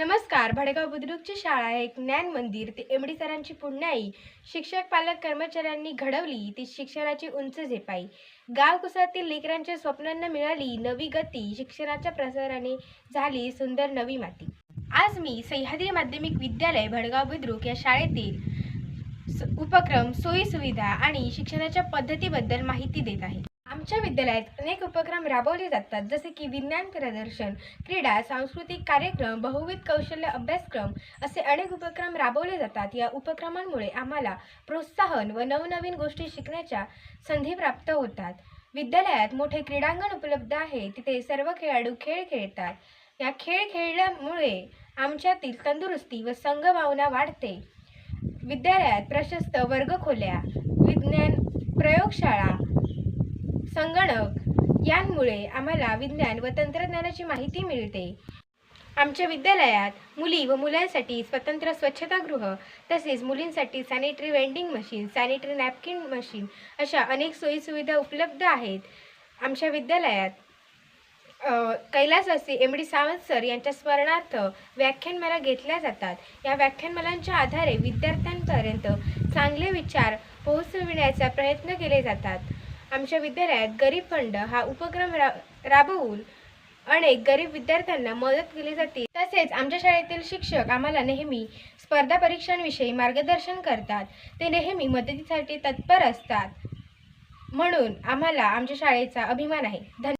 नमस्कार. भडगाव बुद्रुकची शाळा एक ज्ञान मंदिर. ते एमडी सरांची पुण्याई. शिक्षक पालक कर्मचाऱ्यांनी घडवली. ती शिक्षणाची उंच झेपाई. गाव कुसातील लेकरांच्या स्वप्नांना मिळाली नवी गती. शिक्षणाच्या प्रसाराने झाली सुंदर नवी माती. आज मी सह्याद्री माध्यमिक विद्यालय भडगाव बुद्रुक या शाळेतील स- उपक्रम सोयी सुविधा आणि शिक्षणाच्या पद्धतीबद्दल माहिती देत आहे. आमच्या विद्यालयात अनेक उपक्रम राबवले जातात जसे की विज्ञान प्रदर्शन क्रीडा सांस्कृतिक कार्यक्रम बहुविध कौशल्य अभ्यासक्रम असे अनेक उपक्रम राबवले जातात. या उपक्रमांमुळे आम्हाला प्रोत्साहन व नवनवीन गोष्टी शिकण्याच्या संधी प्राप्त होतात. विद्यालयात मोठे क्रीडांगण उपलब्ध आहे तिथे सर्व खेळाडू खेळ खेळतात. या खेळ खेळल्यामुळे आमच्यातील तंदुरुस्ती व संघभावना वाढते. विद्यालयात प्रशस्त वर्गखोल्या विज्ञान प्रयोगशाळा संगणक यांमुळे आम्हाला विज्ञान व तंत्रज्ञानाची माहिती मिळते. आमच्या विद्यालयात मुली व मुलांसाठी स्वतंत्र स्वच्छतागृह तसेच मुलींसाठी sanitary vending machine sanitary napkin machine अशा अनेक सोयीसुविधा उपलब्ध आहेत. आमच्या विद्यालयात कैलासवासी एम डी सावंत सर यांच्या स्मरणार्थ व्याख्यानमाला घेतल्या जातात. या व्याख्यानमालांच्या आधारे विद्यार्थ्यांपर्यंत चांगले विचार पोहोचविण्याचा प्रयत्न केले जातात. आमच्या विद्यालयात गरीब फंड हा उपक्रम रा राबवून अनेक गरीब विद्यार्थ्यांना मदत केली जाते. तसेच आमच्या शाळेतील शिक्षक आम्हाला नेहमी स्पर्धा परीक्षांविषयी मार्गदर्शन करतात. ते नेहमी मदतीसाठी तत्पर असतात. म्हणून आम्हाला आमच्या शाळेचा अभिमान आहे. धन्यवाद